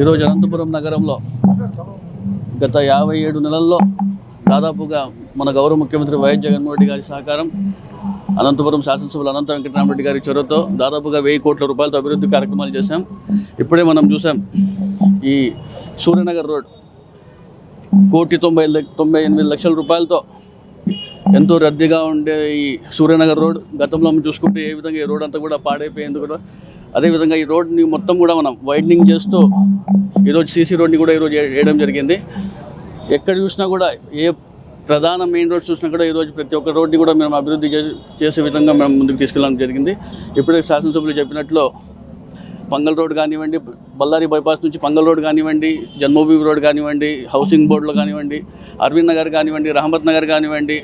ఈరోజు అనంతపురం నగరంలో గత యాభై ఏడు నెలల్లో దాదాపుగా మన గౌరవ ముఖ్యమంత్రి వైఎస్ జగన్మోహన్ రెడ్డి గారి సహకారం అనంతపురం శాసనసభ్యులు అనంత వెంకటరామరెడ్డి గారి చొరవతో దాదాపుగా వెయ్యి కోట్ల రూపాయలతో అభివృద్ధి కార్యక్రమాలు చేశాం. ఇప్పుడే మనం చూసాం ఈ సూర్యనగర్ రోడ్ కోటి తొంభై తొంభై ఎనిమిది లక్షల రూపాయలతో ఎంతో రద్దీగా ఉండే ఈ సూర్యనగర్ రోడ్. గతంలో మనం చూసుకుంటే ఏ విధంగా ఈ రోడ్ అంతా కూడా పాడైపోయింది కూడా అదేవిధంగా ఈ రోడ్ని మొత్తం కూడా మనం వైడనింగ్ చేస్తూ ఈరోజు సీసీ రోడ్ని కూడా ఈరోజు వేయడం జరిగింది. ఎక్కడ చూసినా కూడా ఏ ప్రధాన మెయిన్ రోడ్ చూసినా కూడా ఈరోజు ప్రతి ఒక్క రోడ్ని కూడా మేము అభివృద్ధి చే- చేసే విధంగా మేము ముందుకు తీసుకెళ్ళడం జరిగింది. ఇప్పుడే శాసనసభ్యులు చెప్పినట్లు పంగల్ రోడ్ కానివ్వండి బళ్ళారి బైపాస్ నుంచి పంగల్ రోడ్ కానివ్వండి జన్మభూమి రోడ్ కానివ్వండి హౌసింగ్ బోర్డులో కానివ్వండి అరవింద్ నగర్ కానివ్వండి రహమత్ నగర్ కానివ్వండి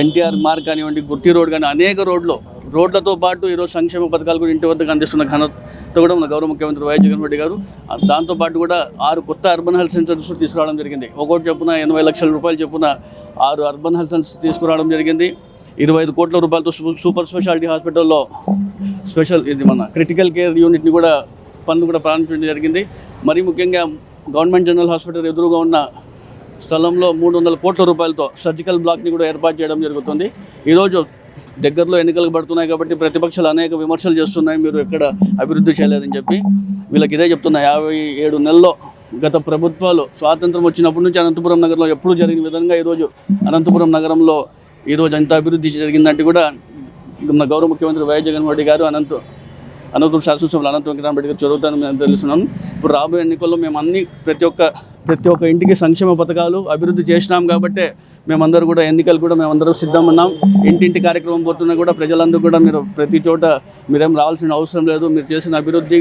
ఎన్టీఆర్ మార్గ్ కానివ్వండి గుర్తి రోడ్ కానీ అనేక రోడ్లు రోడ్లతో పాటు ఈరోజు సంక్షేమ పథకాలు కూడా ఇంటి వద్దకు అందిస్తున్న ఘనత కూడా మన గౌరవ ముఖ్యమంత్రి వైఎస్ జగన్మోహన్ రెడ్డి గారు. దాంతోపాటు కూడా ఆరు కొత్త అర్బన్ హెల్త్ సెంటర్స్ తీసుకురావడం జరిగింది. ఒకటి చొప్పున ఎనభై లక్షల రూపాయలు చొప్పున ఆరు అర్బన్ హెల్త్ సెంటర్స్ తీసుకురావడం జరిగింది. ఇరవై ఐదు కోట్ల రూపాయలతో సూపర్ స్పెషాలిటీ హాస్పిటల్లో స్పెషల్ ఇది మన క్రిటికల్ కేర్ యూనిట్ని కూడా పనులు కూడా ప్రారంభించడం జరిగింది. మరీ ముఖ్యంగా గవర్నమెంట్ జనరల్ హాస్పిటల్ ఎదురుగా ఉన్న స్థలంలో మూడు వందల కోట్ల రూపాయలతో సర్జికల్ బ్లాక్ని కూడా ఏర్పాటు చేయడం జరుగుతుంది. ఈరోజు దగ్గరలో ఎన్నికలు పడుతున్నాయి కాబట్టి ప్రతిపక్షాలు అనేక విమర్శలు చేస్తున్నాయి మీరు ఎక్కడ అభివృద్ధి చేయలేదని చెప్పి వీళ్ళకి ఇదే చెప్తున్నా. యాభై ఏడు నెలల్లో గత ప్రభుత్వాలు స్వాతంత్రం వచ్చినప్పటి నుంచి అనంతపురం నగరంలో ఎప్పుడు జరిగిన విధంగా ఈరోజు అనంతపురం నగరంలో ఈరోజు ఎంత అభివృద్ధి జరిగిందంటే కూడా గౌరవ ముఖ్యమంత్రి వైఎస్ జగన్మోహన్ రెడ్డి గారు అనంత అనంతపురం శాసనసభ్యులు అనంత వెంకటరామరెడ్డి గారు చదువుతాను మేము తెలుస్తున్నాం. ఇప్పుడు రాబోయే ఎన్నికల్లో మేము అన్ని ప్రతి ఒక్క ప్రతి ఒక్క ఇంటికి సంక్షేమ పథకాలు అభివృద్ధి చేసినాం కాబట్టే మేమందరూ కూడా ఎన్నికలు కూడా మేమందరం సిద్ధమన్నాం ఇంటింటి కార్యక్రమం పోతున్నా కూడా ప్రజలందరూ కూడా మీరు ప్రతి చోట మీరేం రావాల్సిన అవసరం లేదు. మీరు చేసిన అభివృద్ధి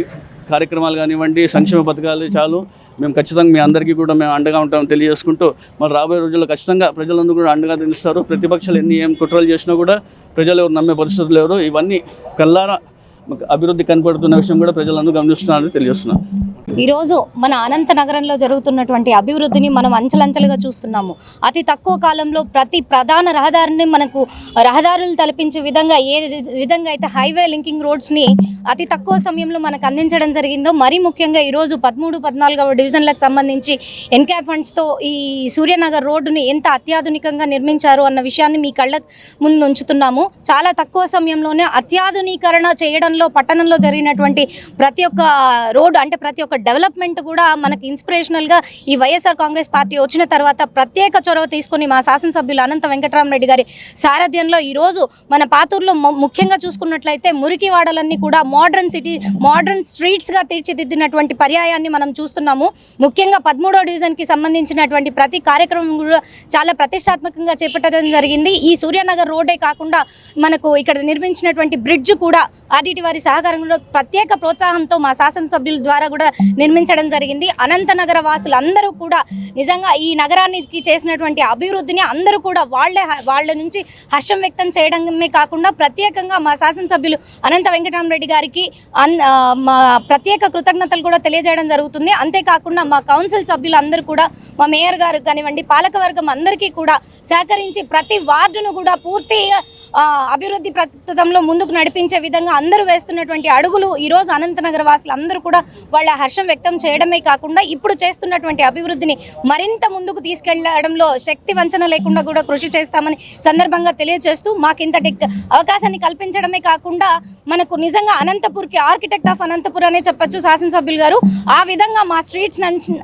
కార్యక్రమాలు కానివ్వండి సంక్షేమ పథకాలు చాలు. మేము ఖచ్చితంగా మీ అందరికీ కూడా మేము అండగా ఉంటామని తెలియజేసుకుంటూ మరి రాబోయే రోజుల్లో ఖచ్చితంగా ప్రజలందరూ కూడా అండగా తెలుస్తారు ప్రతిపక్షాలు ఎన్ని ఏం కుట్రలు చేసినా కూడా ప్రజలు ఎవరు నమ్మే పరిస్థితులు ఎవరు. ఇవన్నీ కల్లారా అభివృద్ధి కనపడుతున్న విషయం కూడా ప్రజలందరూ గమనిస్తున్నారని తెలియజేస్తున్నాను. ఈరోజు మన అనంత నగరంలో జరుగుతున్నటువంటి అభివృద్ధిని మనం అంచలంచలుగా చూస్తున్నాము. అతి తక్కువ కాలంలో ప్రతి ప్రధాన రహదారిని మనకు రహదారులు తలపించే విధంగా ఏ విధంగా అయితే హైవే లింకింగ్ రోడ్స్ని అతి తక్కువ సమయంలో మనకు అందించడం జరిగిందో మరీ ముఖ్యంగా ఈరోజు పదమూడు పద్నాలుగవ డివిజన్లకు సంబంధించి ఎన్క్యాప్ ఫండ్స్తో ఈ సూర్యనగర్ రోడ్డుని ఎంత అత్యాధునికంగా నిర్మించారు అన్న విషయాన్ని మీ కళ్ళ ముందు ఉంచుతున్నాము. చాలా తక్కువ సమయంలోనే అత్యాధునీకరణ చేయడంలో పట్టణంలో జరిగినటువంటి ప్రతి ఒక్క రోడ్డు అంటే ప్రతి ఒక్క డెవలప్మెంట్ కూడా మనకి ఇన్స్పిరేషనల్గా ఈ వైఎస్ఆర్ కాంగ్రెస్ పార్టీ వచ్చిన తర్వాత ప్రత్యేక చొరవ తీసుకొని మా శాసనసభ్యులు అనంత వెంకటరామరెడ్డి గారి సారథ్యంలో ఈరోజు మన పాతూరులో ముఖ్యంగా చూసుకున్నట్లయితే మురికి వాడలన్నీ కూడా మోడర్న్ సిటీ మోడర్న్ స్ట్రీట్స్గా తీర్చిదిద్దినటువంటి పర్యాయాన్ని మనం చూస్తున్నాము. ముఖ్యంగా పదమూడో డివిజన్కి సంబంధించినటువంటి ప్రతి కార్యక్రమం కూడా చాలా ప్రతిష్టాత్మకంగా చేపట్టడం జరిగింది. ఈ సూర్యనగర్ రోడ్డే కాకుండా మనకు ఇక్కడ నిర్మించినటువంటి బ్రిడ్జ్ కూడా ఆర్డిటి వారి సహకారంలో ప్రత్యేక ప్రోత్సాహంతో మా శాసనసభ్యుల ద్వారా కూడా నిర్మించడం జరిగింది. అనంతనగర నగర వాసులందరూ కూడా నిజంగా ఈ నగరానికి చేసినటువంటి అభివృద్ధిని అందరూ కూడా వాళ్ళే వాళ్ళ నుంచి హర్షం వ్యక్తం చేయడమే కాకుండా ప్రత్యేకంగా మా శాసనసభ్యులు అనంత వెంకటరామరెడ్డి గారికి అన్ మా ప్రత్యేక కృతజ్ఞతలు కూడా తెలియజేయడం జరుగుతుంది. అంతేకాకుండా మా కౌన్సిల్ సభ్యులు అందరూ కూడా మా మేయర్ గారు కానివ్వండి పాలకవర్గం అందరికీ కూడా సహకరించి ప్రతి వార్డును కూడా పూర్తిగా అభివృద్ధి ప్రస్తుతంలో ముందుకు నడిపించే విధంగా అందరూ వేస్తున్నటువంటి అడుగులు ఈరోజు అనంతనగర వాసులు అందరూ కూడా వాళ్ళ హర్షం వ్యక్తం చేయడమే కాకుండా ఇప్పుడు చేస్తున్నటువంటి అభివృద్ధిని మరింత ముందుకు తీసుకెళ్ళడంలో శక్తి వంచన లేకుండా కూడా కృషి చేస్తామని సందర్భంగా తెలియజేస్తూ మాకు ఇంతటి అవకాశాన్ని కల్పించడమే కాకుండా మనకు నిజంగా అనంతపూర్కి ఆర్కిటెక్ట్ ఆఫ్ అనంతపూర్ అనే చెప్పొచ్చు శాసనసభ్యులు గారు. ఆ విధంగా మా స్ట్రీట్స్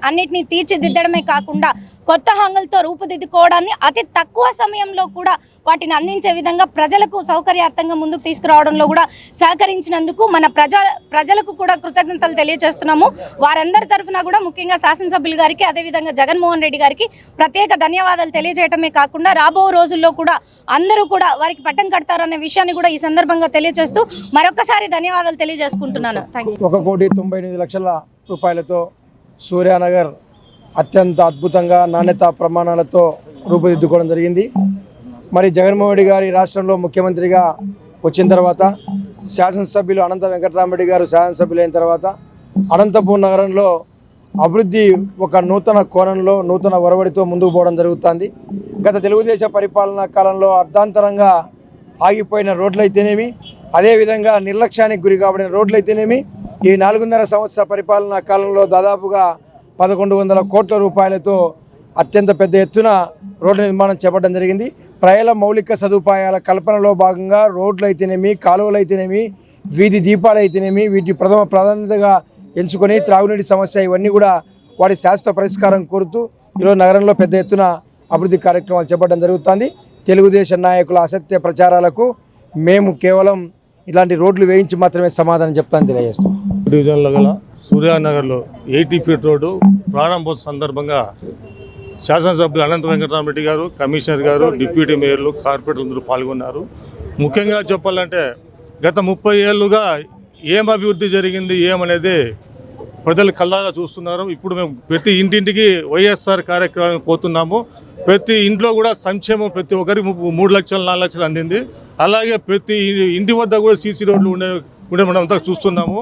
అన్నిటినీ తీర్చిదిద్దడమే కాకుండా కొత్త హంగులతో రూపుదిద్దుకోవడాన్ని అతి తక్కువ సమయంలో కూడా వాటిని అందించే విధంగా ప్రజలకు సౌకర్యార్థంగా ముందుకు తీసుకురావడంలో కూడా సహకరించినందుకు మన ప్రజా ప్రజలకు కూడా కృతజ్ఞతలు తెలియజేస్తున్నాము. వారందరి తరఫున కూడా ముఖ్యంగా శాసనసభ్యులు గారికి అదేవిధంగా జగన్మోహన్ రెడ్డి గారికి ప్రత్యేక ధన్యవాదాలు తెలియజేయటమే కాకుండా రాబో రోజుల్లో కూడా అందరూ కూడా వారికి పట్టం కడతారనే విషయాన్ని కూడా ఈ సందర్భంగా తెలియజేస్తూ మరొకసారి ధన్యవాదాలు తెలియజేసుకుంటున్నాను. థ్యాంక్ యూ ఒక కోటి తొంభై ఎనిమిది లక్షల రూపాయలతో సూర్యానగర్ అత్యంత అద్భుతంగా నాణ్యత ప్రమాణాలతో రూపుదిద్దుకోవడం జరిగింది. మరి జగన్మోహన్ రెడ్డి గారి రాష్ట్రంలో ముఖ్యమంత్రిగా వచ్చిన తర్వాత శాసనసభ్యులు అనంత వెంకటరామరెడ్డి గారు శాసనసభ్యులు అయిన తర్వాత అనంతపూర్ నగరంలో అభివృద్ధి ఒక నూతన కోణంలో నూతన ఒరవడితో ముందుకు పోవడం జరుగుతుంది. గత తెలుగుదేశం పరిపాలనా కాలంలో అర్ధాంతరంగా ఆగిపోయిన రోడ్లు అయితేనేమి అదేవిధంగా నిర్లక్ష్యానికి గురి కాబడిన రోడ్లు అయితేనేమి ఈ నాలుగున్నర సంవత్సర పరిపాలనా కాలంలో దాదాపుగా పదకొండు వందల కోట్ల రూపాయలతో అత్యంత పెద్ద ఎత్తున రోడ్ల నిర్మాణం చేపట్టడం జరిగింది. ప్రజల మౌలిక సదుపాయాల కల్పనలో భాగంగా రోడ్లు అయితేనేమి కాలువలు అయితేనేమి వీధి దీపాలు అయితేనేమి వీటి ప్రథమ ప్రాధాన్యతగా ఎంచుకొని త్రాగునీటి సమస్య ఇవన్నీ కూడా వాటి శాశ్వత పరిష్కారం కోరుతూ ఈరోజు నగరంలో పెద్ద ఎత్తున అభివృద్ధి కార్యక్రమాలు చేపట్టడం జరుగుతుంది. తెలుగుదేశం నాయకుల అసత్య ప్రచారాలకు మేము కేవలం ఇలాంటి రోడ్లు వేయించి మాత్రమే సమాధానం చెప్తాను తెలియజేస్తాం డివిజన్లో గల సూర్యానగర్లో ఎయిటీ ఫీట్ రోడ్డు ప్రారంభోత్సవ సందర్భంగా శాసనసభ్యులు అనంత వెంకటరామరెడ్డి గారు కమిషనర్ గారు డిప్యూటీ మేయర్లు కార్పొరేటర్లు అందరూ పాల్గొన్నారు. ముఖ్యంగా చెప్పాలంటే గత ముప్పై ఏళ్ళుగా ఏం అభివృద్ధి జరిగింది ఏమనేది ప్రజలు కల్లాగా చూస్తున్నారు. ఇప్పుడు మేము ప్రతి ఇంటింటికి వైఎస్ఆర్ కార్యక్రమానికి పోతున్నాము. ప్రతి ఇంట్లో కూడా సంక్షేమం ప్రతి ఒక్కరికి మూడు లక్షలు నాలుగు లక్షలు అందింది. అలాగే ప్రతి ఇంటి వద్ద కూడా సీసీ రోడ్లు ఉండే ఉండే మనం అంతా చూస్తున్నాము.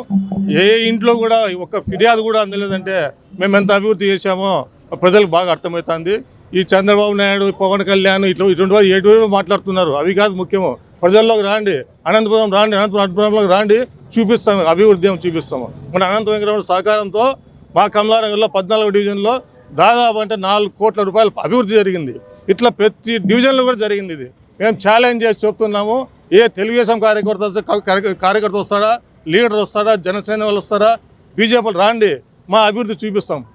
ఏ ఇంట్లో కూడా ఒక ఫిర్యాదు కూడా అందలేదంటే మేము ఎంత అభివృద్ధి చేశామో ప్రజలకు బాగా అర్థమవుతుంది. ఈ చంద్రబాబు నాయుడు పవన్ కళ్యాణ్ ఇట్లా ఇటువంటి వారు ఎటువంటి మాట్లాడుతున్నారు. అవి కాదు ముఖ్యము. ప్రజల్లోకి రాండి. అనంతపురం రాండి. అనంతపురం అనంతపురంలోకి రాండి. చూపిస్తాము అభివృద్ధి చూపిస్తాము. మన అనంత వెంకటరమణ సహకారంతో మా కమలానగర్లో పద్నాలుగు డివిజన్లో దాదాపు అంటే నాలుగు కోట్ల రూపాయల అభివృద్ధి జరిగింది. ఇట్లా ప్రతి డివిజన్లో కూడా జరిగింది ఇది. మేము ఛాలెంజ్ చేసి చెప్తున్నాము. ఏ తెలుగుదేశం కార్యకర్త వస్తే- కార్యకర్త వస్తాడా? లీడర్ వస్తాడా? జనసేన వాళ్ళు వస్తారా? బీజేపీలు రాండి. మా అభివృద్ధి చూపిస్తాం.